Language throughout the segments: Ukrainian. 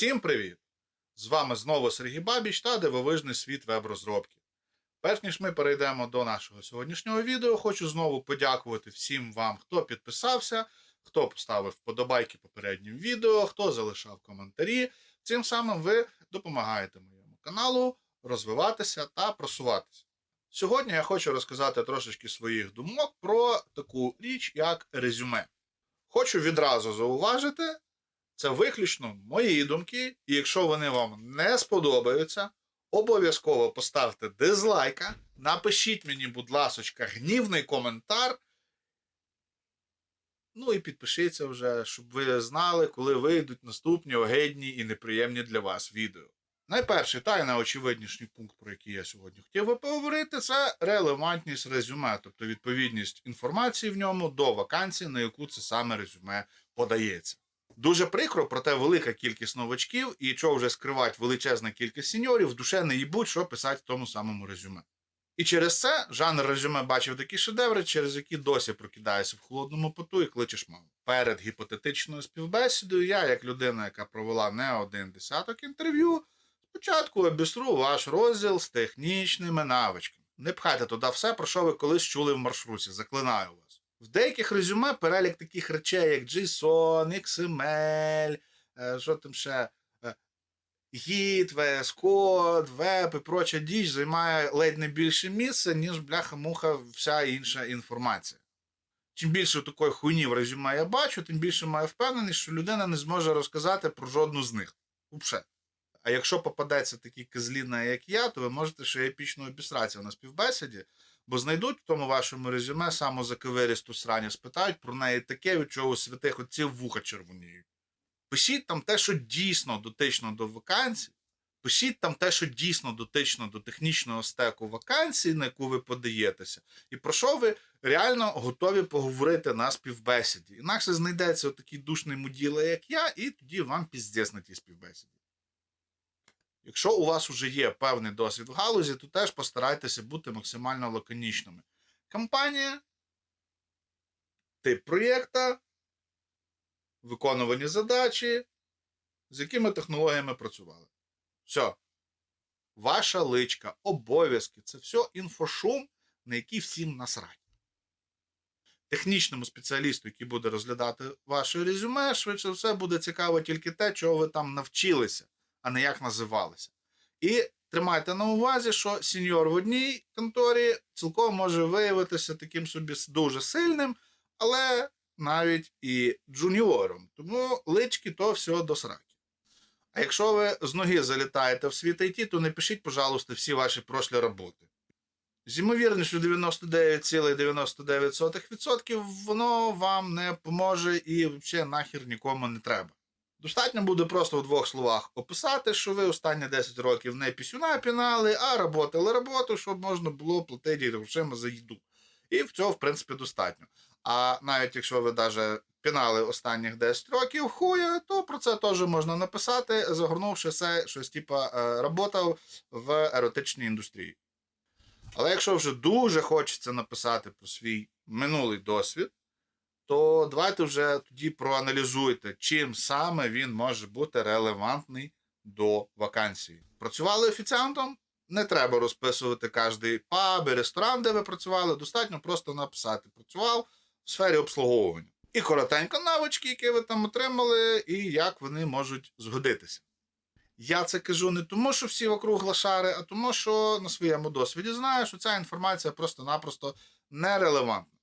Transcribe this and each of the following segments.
Всім привіт! З вами знову Сергій Бабіч та дивовижний світ веб-розробки. Перш ніж ми перейдемо до нашого сьогоднішнього відео, хочу знову подякувати всім вам, хто підписався, хто поставив вподобайки попереднім відео, хто залишав коментарі. Цим самим ви допомагаєте моєму каналу розвиватися та просуватися. Сьогодні я хочу розказати трошечки своїх думок про таку річ, як резюме. Хочу відразу зауважити, це виключно мої думки, і якщо вони вам не сподобаються, обов'язково поставте дизлайка, напишіть мені, будь ласочка, гнівний коментар. Ну і підпишіться вже, щоб ви знали, коли вийдуть наступні огидні і неприємні для вас відео. Найперший та й найочевидніший пункт, про який я сьогодні хотів би поговорити, це релевантність резюме, тобто відповідність інформації в ньому до вакансії, на яку це саме резюме подається. Дуже прикро, проте велика кількість новачків і що вже скривать величезна кількість сеньорів, в душе не їбуть, що писати в тому самому резюме. І через це жанр резюме бачив такі шедеври, через які досі прокидаєшся в холодному поту і кличеш маму. Перед гіпотетичною співбесідою я, як людина, яка провела не один десяток інтерв'ю, спочатку обісру ваш розділ з технічними навичками. Не пхайте туди все, про що ви колись чули в маршруті, заклинаю вас. В деяких резюме перелік таких речей, як JSON, XML, е, що там ще. Git, VS Code, веб і проча діч займає ледь не більше місця, ніж бляха-муха вся інша інформація. Чим більше такої хуйні в резюме я бачу, тим більше маю впевненість, що людина не зможе розказати про жодну з них. Упше. А якщо попадеться такі козліна, як я, то ви можете ще епічно обісратися на співбесіді, бо знайдуть в тому вашому резюме самозаковиристу срані, спитають про неї таке, від чого святих отців вуха червоніють. Пишіть там те, що дійсно дотично до вакансій, пишіть там те, що дійсно дотично до технічного стеку вакансій, на яку ви подаєтеся, і про що ви реально готові поговорити на співбесіді. Інакше знайдеться такий душний муділа, як я, і тоді вам піздець на тій співбесіді. Якщо у вас вже є певний досвід в галузі, то теж постарайтеся бути максимально лаконічними. Компанія, тип проєкта, виконувані задачі, з якими технологіями працювали. Все. Ваша личка, обов'язки це все інфошум, на який всім насрать. Технічному спеціалісту, який буде розглядати ваше резюме, швидше все буде цікаво тільки те, чого ви там навчилися, а не як називалися. І тримайте на увазі, що сеньор в одній конторі цілком може виявитися таким собі дуже сильним, але навіть і джуніором. Тому лички то все до сраки. А якщо ви з ноги залітаєте в світ IT, то не пишіть, пожалуйста, всі ваші прошлі роботи. З ймовірністю 99,99% воно вам не поможе і взагалі нахер нікому не треба. Достатньо буде просто в двох словах описати, що ви останні 10 років не пісюна пінали, а работали роботу, щоб можна було платити грошима за їду. І в цього, в принципі, достатньо. А навіть якщо ви навіть пінали останніх 10 років хуя, то про це теж можна написати, загорнувши це щось типа е, в еротичній індустрії. Але якщо вже дуже хочеться написати про свій минулий досвід, то давайте вже тоді проаналізуйте, чим саме він може бути релевантний до вакансії. Працювали офіціантом? Не треба розписувати кожний паб і ресторан, де ви працювали. Достатньо просто написати працював в сфері обслуговування. І коротенько навички, які ви там отримали, і як вони можуть згодитися. Я це кажу не тому, що всі вокруг лошари, а тому, що на своєму досвіді знаю, що ця інформація просто-напросто нерелевантна.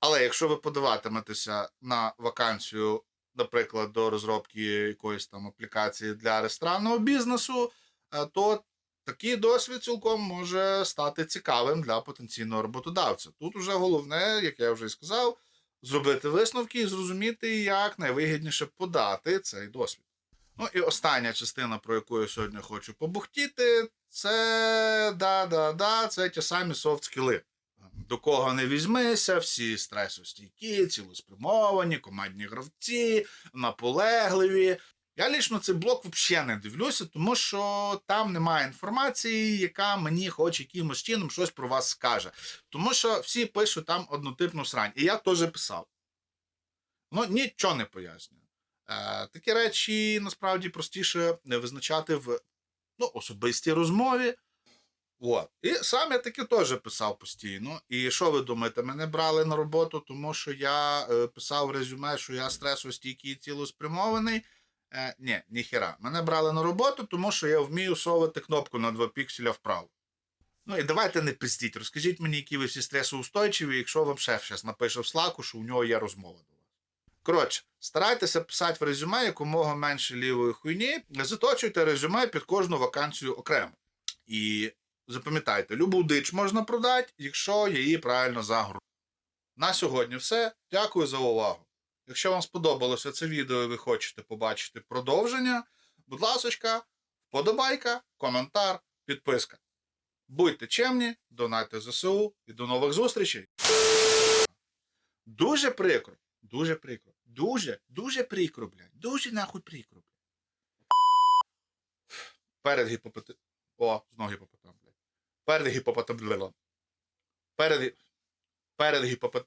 Але якщо ви подаватиметеся на вакансію, наприклад, до розробки якоїсь там аплікації для ресторанного бізнесу, е, то такий досвід цілком може стати цікавим для потенційного роботодавця. Тут уже головне, як я вже і сказав, зробити висновки і зрозуміти, як найвигідніше подати цей досвід. Ну і остання частина, про яку я сьогодні хочу побухтіти, це да-да-да, це ті самі софт-скіли. До кого не візьмися, всі стресостійкі, цілеспрямовані, командні гравці, наполегливі. Я лічно цей блок взагалі не дивлюся, тому що там немає інформації, яка мені хоч якимось чином щось про вас скаже. Тому що всі пишуть там однотипну срань. І я теж писав. Ну, нічого не пояснюю. Е, такі речі насправді простіше визначати в ну, особистій розмові. От. І сам я таки теж писав постійно. І що ви думаєте, мене брали на роботу, тому що я е, писав резюме, що я стресостійкий і цілеспрямований. Е, ні, ніхера. Мене брали на роботу, тому що я вмію совати кнопку на 2 пікселя вправо. Ну і давайте не пиздіть. Розкажіть мені, які ви всі стресоустойчиві, якщо вам шеф зараз напише в слаку, що у нього є розмова до вас. Коротше, старайтеся писати в резюме якомога менше лівої хуйні, заточуйте резюме під кожну вакансію окремо. І запам'ятайте, любу дич можна продати, якщо її правильно загрузити. На сьогодні все. Дякую за увагу. Якщо вам сподобалося це відео і ви хочете побачити продовження, будь ласка, вподобайка, коментар, підписка. Будьте чемні, донайте ЗСУ і до нових зустрічей. Дуже прикро, дуже прикро, дуже, дуже прикро, блядь. Дуже нахуй прикро, блядь. Перед гіпопоти... О, знову гіпопотам, блядь. Перед гіпопотам. Перед... Перед гіпопот...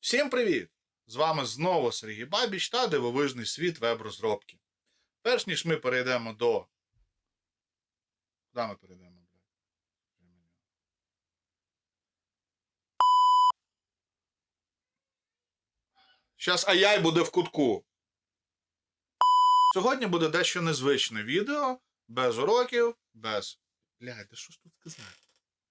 Всім привіт! З вами знову Сергій Бабіч та дивовижний світ веб-розробки. Перш ніж ми перейдемо до. Куди ми перейдемо? Щас AI буде в кутку. Сьогодні буде дещо незвичне відео, без уроків, без. Блядь, да що ж тут сказати?